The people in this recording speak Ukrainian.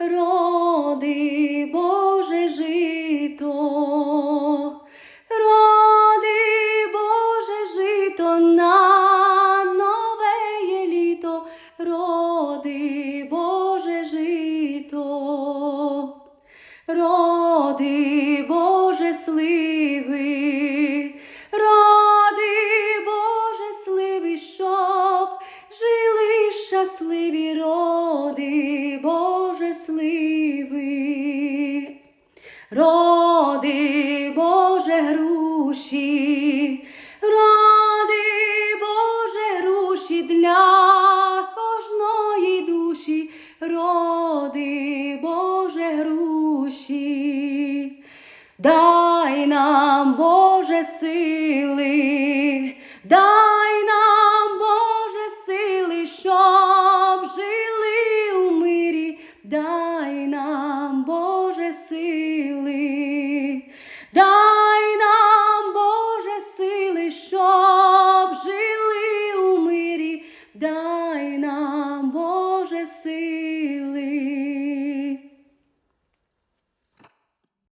Роди, Боже, жито, роди, Боже, жито на нове є літо, роди, Боже, жито, роди, Боже, сливи, роди, Боже, сливи, щоб жили щасливі Боже. Роди, Боже, груші, роди, Боже, груші для кожної душі, роди, Боже, груші. Дай нам, Боже, сили, нам, Боже, сили, дай нам, Боже, сили, щоб жили у мирі, дай нам, Боже, сили.